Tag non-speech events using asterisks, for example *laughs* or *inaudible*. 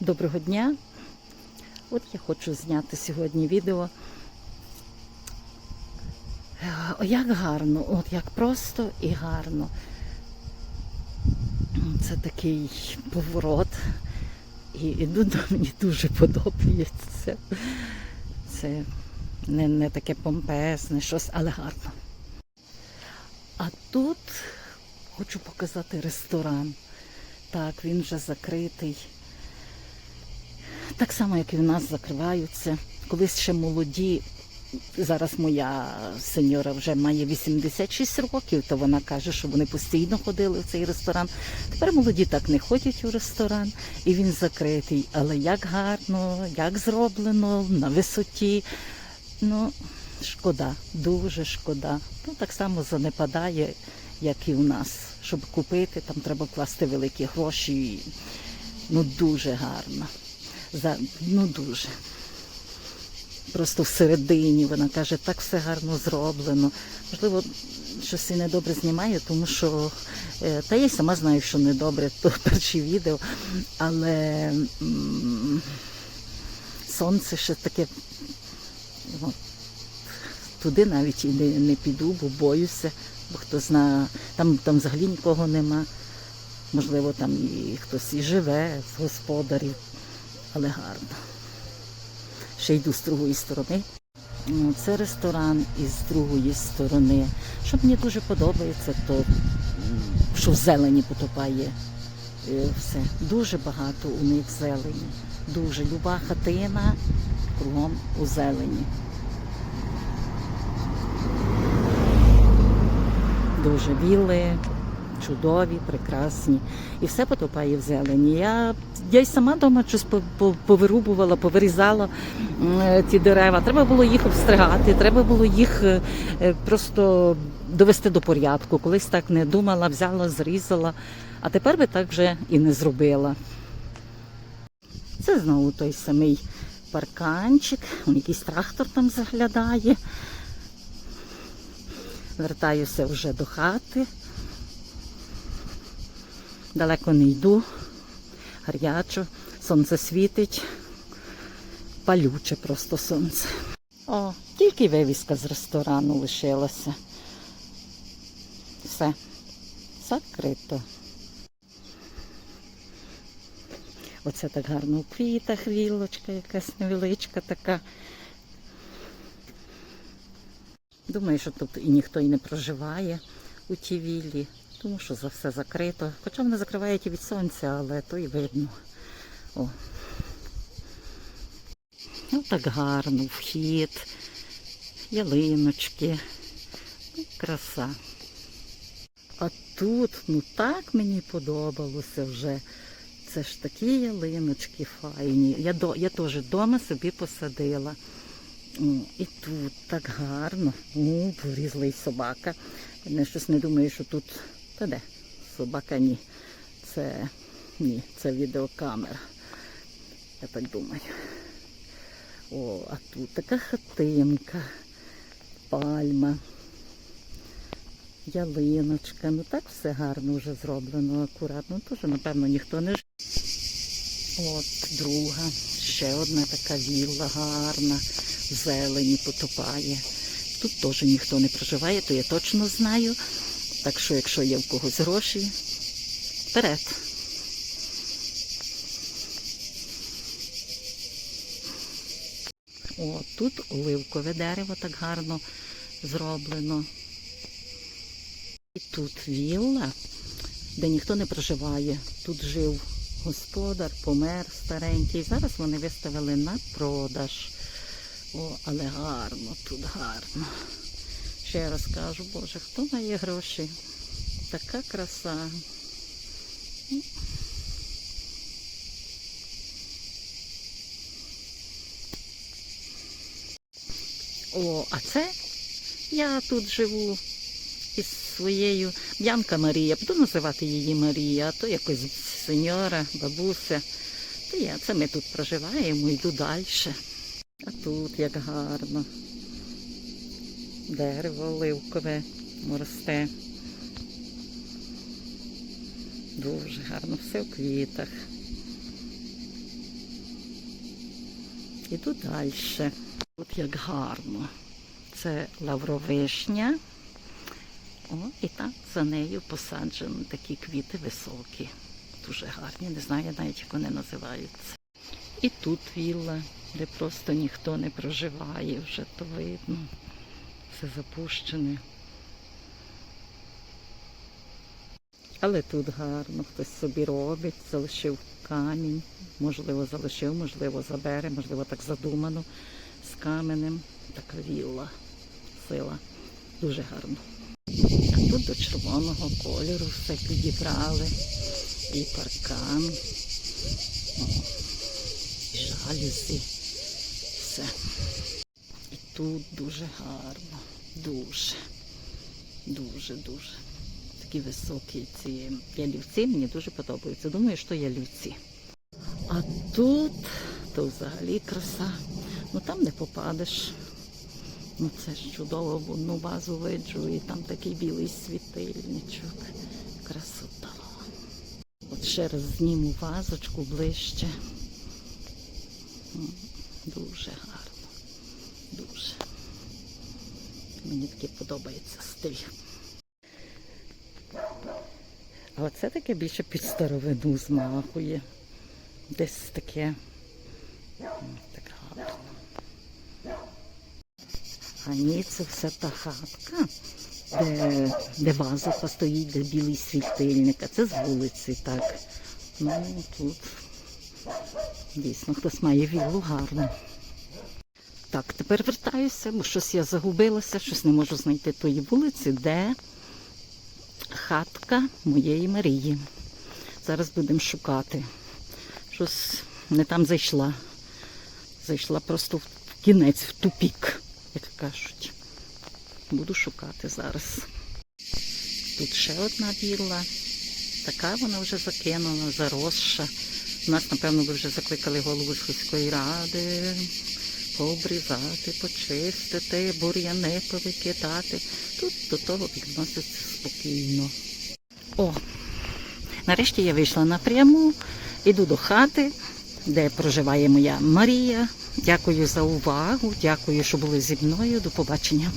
Доброго дня! От я хочу зняти сьогодні відео. Як гарно, от як просто і гарно. Це такий поворот. І, і ду- мені дуже подобається. Це не, не таке помпезне щось, але гарно. А тут хочу показати ресторан. Так, він вже закритий. Так само, як і в нас закриваються. Колись ще молоді. Зараз моя сеньора вже має 86 років, то вона каже, що вони постійно ходили в цей ресторан. Тепер молоді так не ходять у ресторан, і він закритий. Але як гарно, як зроблено, на висоті. Ну, шкода, дуже шкода. Ну, так само занепадає, як і у нас. Щоб купити, там треба класти великі гроші. Ну, дуже гарно. Ну, дуже. Просто всередині вона каже, так все гарно зроблено. Можливо, щось і недобре знімає, тому що е, та я й сама знаю, що недобре, то *laughs* перші відео, але сонце ще таке. От, туди навіть і не, не піду, бо боюся, бо хто знає, там, там взагалі нікого нема. Можливо, там і хтось і живе з господарів, але гарно. Ще йду з другої сторони. Це ресторан із другої сторони. Що мені дуже подобається, то що в зелені потопає е, все. Дуже багато у них зелені. Дуже люба хатина кругом у зелені. Дуже віли, чудові, прекрасні. І все потопає в зелені. Я, я й сама вдома щось по- по- повирубувала, повирізала ті дерева. Треба було їх обстригати, треба було їх е, е, просто довести до порядку. Колись так не думала, взяла, зрізала. А тепер би так вже і не зробила. Це знову той самий парканчик, он якийсь трактор там заглядає. Вертаюся вже до хати. Далеко не йду. Гарячо, сонце світить. Палюче просто сонце. О, тільки вивіска з ресторану лишилася. Все. Закрито. Оце так гарно у квітах вілочка, якась невеличка така. Думаю, що тут і ніхто і не проживає у тій віллі, тому що за все закрито. Хоча вони закривають і від сонця, але то і видно. О. Ну так гарно, вхід, ялиночки. Ну, краса. А тут, ну так мені подобалося вже. Це ж такі ялиночки файні. Я, до, я теж вдома собі посадила. І тут так гарно. О, порізла собака. Я щось не думаю, що тут. Та де? Собака ні. Це ні, це відеокамера. Я так думаю. О, а тут така хатинка, пальма, ялиночка. Ну так все гарно вже зроблено, акуратно. Теж, напевно, ніхто не. От друга, ще одна така вілла гарна, зелені потопає. Тут теж ніхто не проживає, то я точно знаю. Так що, якщо є в когось гроші, вперед. О, тут оливкове дерево так гарно зроблено. І тут вілла, де ніхто не проживає. Тут жив господар, помер старенький. Зараз вони виставили на продаж. О, але гарно, тут гарно. Ще раз кажу, Боже, хто має гроші? Така краса. О, а це я тут живу із своєю Янка Марія. Буду називати її Марія, а то якось сеньора, бабуся. То я, це ми тут проживаємо, йду далі. А тут як гарно. Дерево оливкове росте. Дуже гарно, все в квітах. Іду далі. От як гарно. Це лавровишня. О, і там за нею посаджені такі квіти високі. Дуже гарні. Не знаю навіть, як вони називаються. І тут вілла, де просто ніхто не проживає, вже то видно. Все запущене. Але тут гарно, хтось собі робить, залишив камінь, можливо, залишив, можливо, забере, можливо, так задумано з каменем. Така вілла, сила. Дуже гарно. А тут до червоного кольору все підібрали. І паркан, о, і жалюзі, все. Тут дуже гарно, дуже, дуже, дуже. Такі високі ці ялівці мені дуже подобаються. Думаю, що ялівці. А тут то взагалі краса. Ну там не попадеш. Ну це ж чудово, в одну базу виджу, і там такий білий світильничок. Красота. От ще раз зніму вазочку ближче. Дуже гарно. Дуже. Мені таки подобається стиль. А оце таке більше під старовину змахує. Десь таке. Так гарно. А ні, це все та хатка, де, де ваза стоїть, де білий світильник, а це з вулиці, так. Ну, тут дійсно хтось має віллу гарну. Так, тепер вертаюся, бо щось я загубилася, щось не можу знайти тої вулиці, де хатка моєї Марії. Зараз будемо шукати. Щось не там зайшла. Зайшла просто в кінець, в тупік, як кажуть. Буду шукати зараз. Тут ще одна вілла. Така вона вже закинена, заросша. У нас, напевно, ви вже закликали голову сільської ради пообрізати, почистити, бур'яни повикидати. Тут до того відноситься спокійно. О, нарешті я вийшла напряму, іду до хати, де проживає моя Марія. Дякую за увагу, дякую, що були зі мною. До побачення.